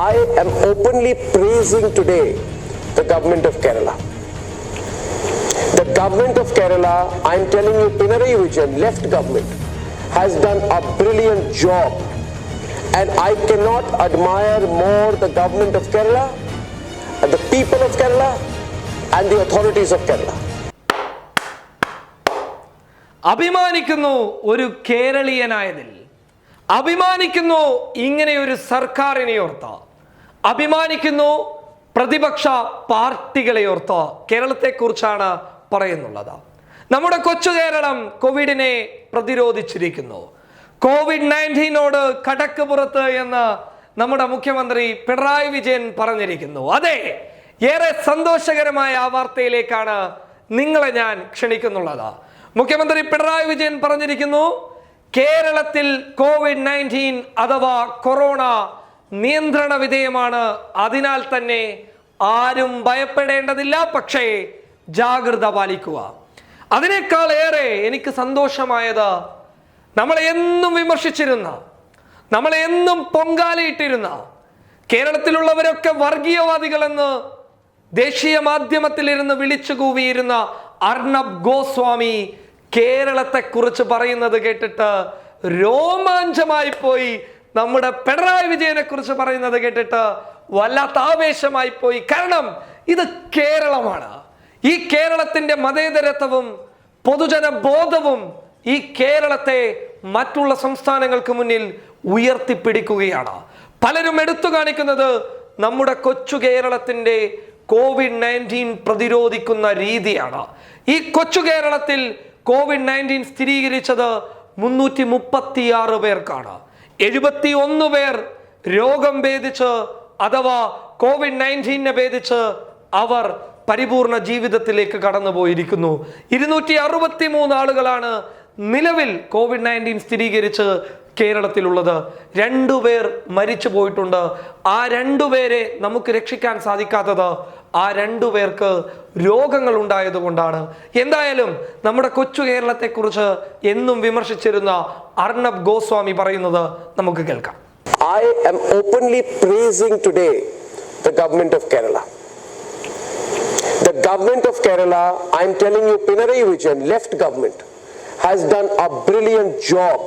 I am openly praising today the government of Kerala. The government of Kerala, I am telling you, Pinarayi Vijayan, left government, has done a brilliant job. And I cannot admire more the government of Kerala, and the people of Kerala, and the authorities of Kerala. അഭിമാനിക്കുന്നു ഒരു കേരളീയനായതിൽ അഭിമാനിക്കുന്നു ഇങ്ങനെ ഒരു സർക്കാരിനെ ഓർത്ത് അഭിമാനിക്കുന്നു പ്രതിപക്ഷ പാർട്ടികളെ ഓർത്ത് കേരളത്തെക്കുറിച്ചാണ് പറയുന്നുള്ളത്. നമ്മുടെ കൊച്ചു കേരളം കോവിഡിനെ പ്രതിരോധിച്ചിരിക്കുന്നു. കോവിഡ് നയന്റീനോട് കടക്ക് പുറത്ത് എന്ന് നമ്മുടെ മുഖ്യമന്ത്രി പിണറായി വിജയൻ പറഞ്ഞിരിക്കുന്നു. അതെ ഏറെ സന്തോഷകരമായ ആ വാർത്തയിലേക്കാണ് നിങ്ങളെ ഞാൻ ക്ഷണിക്കുന്നുള്ളത്. മുഖ്യമന്ത്രി പിണറായി വിജയൻ പറഞ്ഞിരിക്കുന്നു കേരളത്തിൽ കോവിഡ് നയന്റീൻ അഥവാ കൊറോണ നിയന്ത്രണ വിധേയമാണ്. അതിനാൽ തന്നെ ആരും ഭയപ്പെടേണ്ടതില്ല. പക്ഷേ ജാഗ്രത പാലിക്കുക. അതിനേക്കാൾ ഏറെ എനിക്ക് സന്തോഷമായത് നമ്മളെ എന്നും വിമർശിച്ചിരുന്ന നമ്മളെ എന്നും പൊങ്കാലയിട്ടിരുന്ന കേരളത്തിലുള്ളവരൊക്കെ വർഗീയവാദികളെന്ന് ദേശീയ മാധ്യമത്തിലിരുന്ന് വിളിച്ചു കൂവിയിരുന്ന അർണബ് ഗോസ്വാമി കേരളത്തെക്കുറിച്ച് പറയുന്നത് കേട്ടിട്ട് രോമാഞ്ചമായി പോയി നമ്മുടെ പിണറായി വിജയനെ കുറിച്ച് പറയുന്നത് കേട്ടിട്ട് വല്ലാത്ത ആവേശമായി പോയി. കാരണം ഇത് കേരളമാണ്. ഈ കേരളത്തിന്റെ മതേതരത്വവും പൊതുജന ബോധവും ഈ കേരളത്തെ മറ്റുള്ള സംസ്ഥാനങ്ങൾക്ക് മുന്നിൽ ഉയർത്തിപ്പിടിക്കുകയാണ്. പലരും എടുത്തു കാണിക്കുന്നത് നമ്മുടെ കൊച്ചു കേരളത്തിന്റെ കോവിഡ് നയന്റീൻ പ്രതിരോധിക്കുന്ന രീതിയാണ്. ഈ കൊച്ചു കേരളത്തിൽ കോവിഡ് നയന്റീൻ സ്ഥിരീകരിച്ചത് മുന്നൂറ്റി മുപ്പത്തിയാറ് പേർക്കാണ്. എഴുപത്തി ഒന്ന് പേർ രോഗം ഭേദിച്ച് അഥവാ കോവിഡ് നയന്റീനെ ഭേദിച്ച് അവർ പരിപൂർണ ജീവിതത്തിലേക്ക് കടന്നുപോയിരിക്കുന്നു. ഇരുന്നൂറ്റി അറുപത്തി മൂന്ന് ആളുകളാണ് നിലവിൽ കോവിഡ് നയന്റീൻ സ്ഥിരീകരിച്ച് കേരളത്തിലുള്ളത്. രണ്ടുപേർ മരിച്ചു പോയിട്ടുണ്ട് ആ രണ്ടുപേരെ നമുക്ക് രക്ഷിക്കാൻ സാധിക്കാത്തത് ആ രണ്ടു പേർക്ക് രോഗങ്ങൾ ഉണ്ടായതുകൊണ്ടാണ് എന്തായാലും നമ്മുടെ കൊച്ചു കേരളത്തെക്കുറിച്ച് എന്നും വിമർശിച്ചിരുന്ന അർണബ് ഗോസ്വാമി പറയുന്നത് നമുക്ക് കേൾക്കാം I am openly praising today the government of Kerala. The government of Kerala, I am telling you, Pinarayi Vijayan, left government, has done a brilliant job.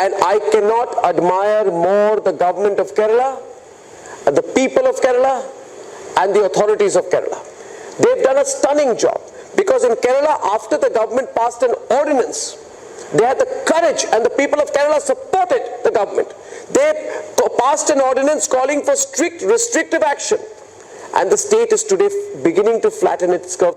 And I cannot admire more the government of Kerala, the people of Kerala, and the authorities of Kerala. They've done a stunning job because in Kerala, after the government passed an ordinance, they had the courage and the people of Kerala supported the government. They passed an ordinance calling for strict restrictive action. And the state is today beginning to flatten its curve.